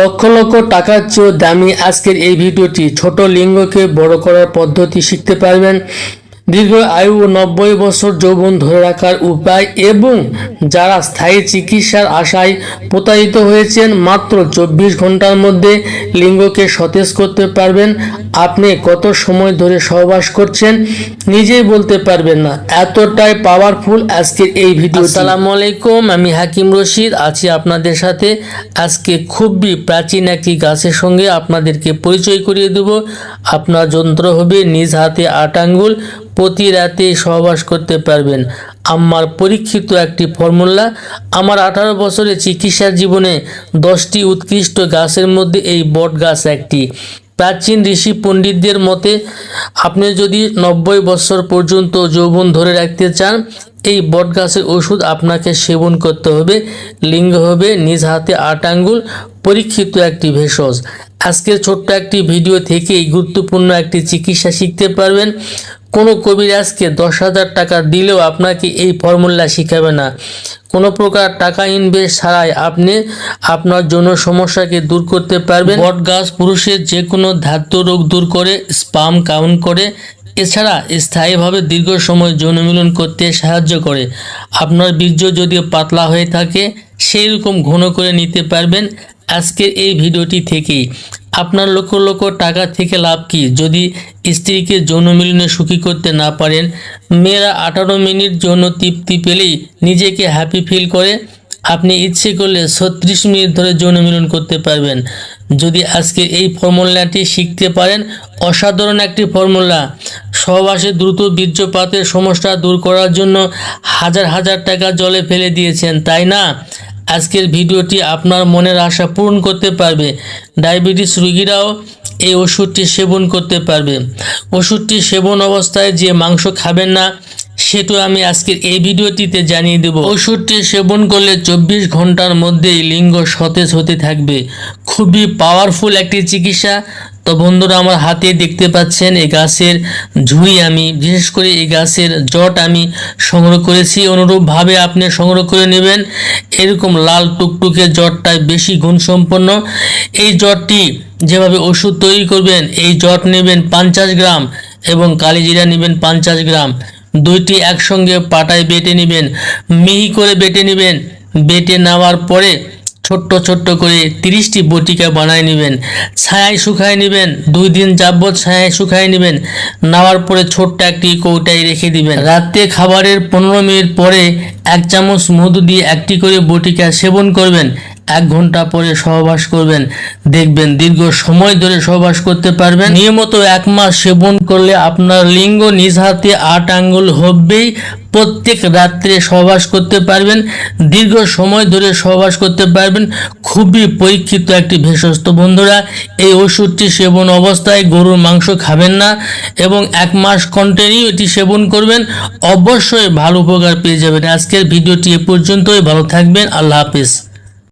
লক্ষ লক্ষ টাকার চেয়েও দামি আজকের এই ভিডিওটি। ছোট লিঙ্গকে বড় করার পদ্ধতি শিখতে পারবেন। দীর্ঘ আয়ু নব্বই বছর যৌবন ধরে রাখার উপায় এবং যারা স্থায়ী চিকিৎসার আশায় প্রতারিত হয়েছেন, মাত্র চব্বিশ ঘণ্টার মধ্যে লিঙ্গকে সতেজ করতে পারবেন। আপনি কত সময় ধরে সহবাস করছেন নিজেই বলতে পারবেন না। এতটাই পাওয়ারফুল আজকের এই ভিডিও আসসালামু আলাইকুম, আমি হাকিম রশিদ, আছি আপনাদের সাথে। আজকে খুবই প্রাচীন একটি গাছের সঙ্গে আপনাদেরকে পরিচয় করিয়ে দেব। আপনার যন্ত্র হবে নিজ হাতে আট আঙ্গুল, প্রতি রাতে সহবাস করতে পারবেন। আমার পরীক্ষিত একটি ফর্মুলা, আমার আঠারো বছরের চিকিৎসা জীবনে দশটি উৎকৃষ্ট গাছের মধ্যে এই বট গাছ একটি। প্রাচীন ঋষি পণ্ডিতদের মতে, আপনি যদি নব্বই বছর পর্যন্ত যৌবন ধরে রাখতে চান, এই বটগাছের ওষুধ আপনাকে সেবন করতে হবে। লিঙ্গ হবে নিজ হাতে আট আঙ্গুল, পরীক্ষিত একটি ভেষজ। আজকের ছোট্ট একটি ভিডিও থেকেই গুরুত্বপূর্ণ একটি চিকিৎসা শিখতে পারবেন। কোনো কবিরাজকে দশ হাজার টাকা দিলেও আপনাকে এই ফর্মুলা শিখাবে না। কোনো প্রকার টাকা ইনভেস্ট ছাড়াই আপনি আপনার জন্য সমস্যাকে দূর করতে পারবেন। বট গাছ পুরুষের যে কোনো ধাত্য রোগ দূর করে, স্পাম কাউন্ট করে, এছাড়া স্থায়ীভাবে দীর্ঘ সময় যৌন করতে সাহায্য করে। আপনার বীর্য যদিও পাতলা হয়ে থাকে সেই রকম ঘন করে নিতে পারবেন। আজকের এই ভিডিওটি থেকেই। আপনার লক্ষ লক্ষ টাকা থেকে লাভ কি? যদি স্ত্রীকে যৌন মিলনে সুখী করতে না পারেন, মেয়েরা আঠারো মিনিট যৌন তৃপ্তি পেলেই নিজেকে হ্যাপি ফিল করে। আপনি ইচ্ছে করলে ছত্রিশ মিনিট ধরে যৌন মিলন করতে পারবেন। যদি আজকে এই ফর্মুলাটি শিখতে পারেন, অসাধারণ একটি ফর্মুলা। সহবাসে দ্রুত বীর্যপাতের সমস্যা দূর করার জন্য হাজার হাজার টাকা জলে ফেলে দিয়েছেন, তাই না? আজকের ভিডিওটি আপনার মনের আশা পূরণ করতে পারবে। ডায়াবেটিস রোগীরাও এই ওষুধটি সেবন করতে পারবে। ওষুধটি সেবন অবস্থায় যে মাংস খাবেন না সেটা আমি আজকের এই ভিডিওটিতে জানিয়ে দেব। ওষুধটি সেবন করলে চব্বিশ ঘণ্টার মধ্যেই লিঙ্গ সতেজ হতে থাকবে। খুবই পাওয়ারফুল একটি চিকিৎসা। তো বন্ধুরা, আমার হাতে দেখতে পাচ্ছেন এই গাছের ঝুড়ি আমি। বিশেষ করে এই গাছের জট আমি সংগ্রহ করেছি। অনুরূপভাবে আপনি সংগ্রহ করে নেবেন। এরকম লাল টুকটুকে জটটায় বেশি গুণসম্পন্ন এই জটটি যেভাবে ওষুধ তৈরি করবেন, এই জট নেবেন পঞ্চাশ গ্রাম এবং কালিজিরা নেবেন পঞ্চাশ গ্রাম। দুইটি একসঙ্গে পাটায় বেটে নেবেন। মিহি করে বেটে নেবেন। বেটে নেওয়ার পরে ছোট্ট ছোট্ট করে তিরিশটি বটিকা বানায় নেবেন। ছায়ায় শুকায় নেবেন। দুই দিন যাবৎ ছায়ায় শুকায় নেবেন। নেওয়ার পরে ছোট্ট একটি কৌটায় রেখে দিবেন। রাতে খাবারের পনেরো মিনিট পরে এক চামচ মধু দিয়ে একটি করে বটিকা সেবন করবেন। এক ঘণ্টা পরে সহবাস করবেন। দেখবেন দীর্ঘ সময় ধরে সহবাস করতে পারবেন। নিয়মিত এক মাস সেবন করলে আপনার লিঙ্গ নিজ হাতে আট আঙ্গুল হবেই। প্রত্যেক রাত্রে সহবাস করতে পারবেন। দীর্ঘ সময় ধরে সহবাস করতে পারবেন। খুবই পরীক্ষিত একটি ভেষজ। বন্ধুরা, এই ওষুধটি সেবন অবস্থায় গরুর মাংস খাবেন না এবং এক মাস কন্টিনিউ এটি সেবন করবেন। অবশ্যই ভালো উপকার পেয়ে যাবেন। আজকের ভিডিওটি এ পর্যন্তই। ভালো থাকবেন। আল্লাহ হাফিজ।